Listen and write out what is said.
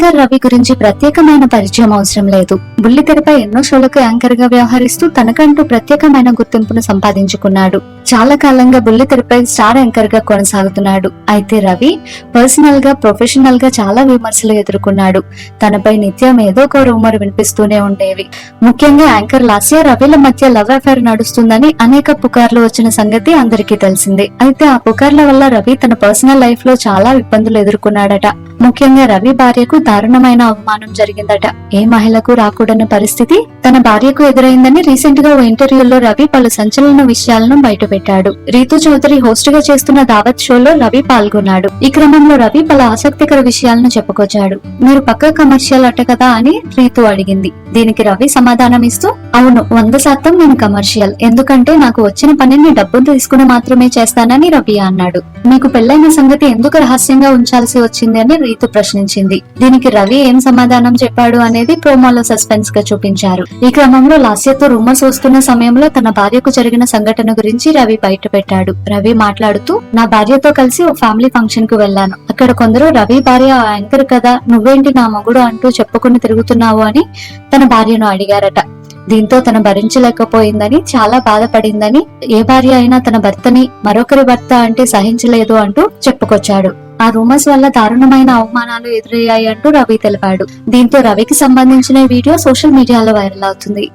Anchor Ravi గురించి ప్రత్యేకమైన పరిచయం అవసరం లేదు. బుల్లితెరపై ఎన్నో షోలకు యాంకర్గా వ్యవహరిస్తూ తనకంటూ ప్రత్యేకమైన గుర్తింపును సంపాదించుకున్నాడు. చాలా కాలంగా బుల్లితెరపై స్టార్ యాంకర్గా కొనసాగుతున్నాడు. అయితే రవి పర్సనల్గా ప్రొఫెషనల్గా చాలా విమర్శలు ఎదుర్కొన్నాడు. తనపై నిత్యం ఏదో ఒక రూమర్ వినిపిస్తూనే ఉండేవి. ముఖ్యంగా యాంకర్ లాస్య రవిల మధ్య లవ్ అఫైర్ నడుస్తుందని అనేక పుకార్లు వచ్చిన సంగతి అందరికీ తెలిసిందే. అయితే ఆ పుకార్ల వల్ల రవి తన పర్సనల్ లైఫ్లో చాలా ఇబ్బందులు ఎదుర్కొన్నాడట. ముఖ్యంగా రవి భార్యకు దారుణమైన అవమానం జరిగిందట. ఏ మహిళకు రాకూడని పరిస్థితి? తన భార్యకు ఎదురైందని రీసెంట్గా ఓ ఇంటర్వ్యూలో రవి పలు సంచలన విషయాలను బయటపెట్టాడు. రీతు చౌదరి హోస్ట్గా చేస్తున్న దావత్ షోలో రవి పాల్గొన్నాడు. ఈ క్రమంలో రవి పలు ఆసక్తికర విషయాలను చెప్పుకొచ్చాడు. మీరు పక్క కమర్షియల్ అట్ట కదా అని రీతు అడిగింది. దీనికి రవి సమాధానం ఇస్తూ అవును వంద శాతం నేను కమర్షియల్. ఎందుకంటే నాకు వచ్చిన పనిని డబ్బులు తీసుకుని మాత్రమే చేస్తానని రవి అన్నాడు. మీకు పెళ్ళైన సంగతి ఎందుకు రహస్యంగా ఉంచాల్సి వచ్చింది అని రీతు ప్రశ్నించింది. దీనికి రవి ఏం సమాధానం చెప్పాడు అనేది ప్రోమోలో సస్పెన్స్గా చూపించారు. ఈ క్రమంలో లాస్యతో రూమర్స్ వస్తున్న సమయంలో తన భార్యకు జరిగిన సంఘటన గురించి రవి బయట పెట్టాడు రవి మాట్లాడుతూ నా భార్యతో కలిసి ఓ ఫ్యామిలీ ఫంక్షన్కు వెళ్ళాను. అక్కడ కొందరు రవి భార్య యాంకర్ కదా నువ్వేంటి నా మొగుడు అంటూ చెప్పుకుని తిరుగుతున్నావు అని తన భార్యను అడిగారట. దీంతో తన భరించలేకపోయిందని చాలా బాధపడిందని ఏ భార్య అయినా తన భర్తని మరొకరి భర్త అంటే సహించలేదు అంటూ చెప్పుకొచ్చాడు. ఆ రూమర్స్ వల్ల దారుణమైన అవమానాలు ఎదురయ్యాయి అంటూ రవి తెలిపాడు. దీంతో రవికి సంబంధించిన వీడియో సోషల్ మీడియాలో వైరల్ అవుతుంది.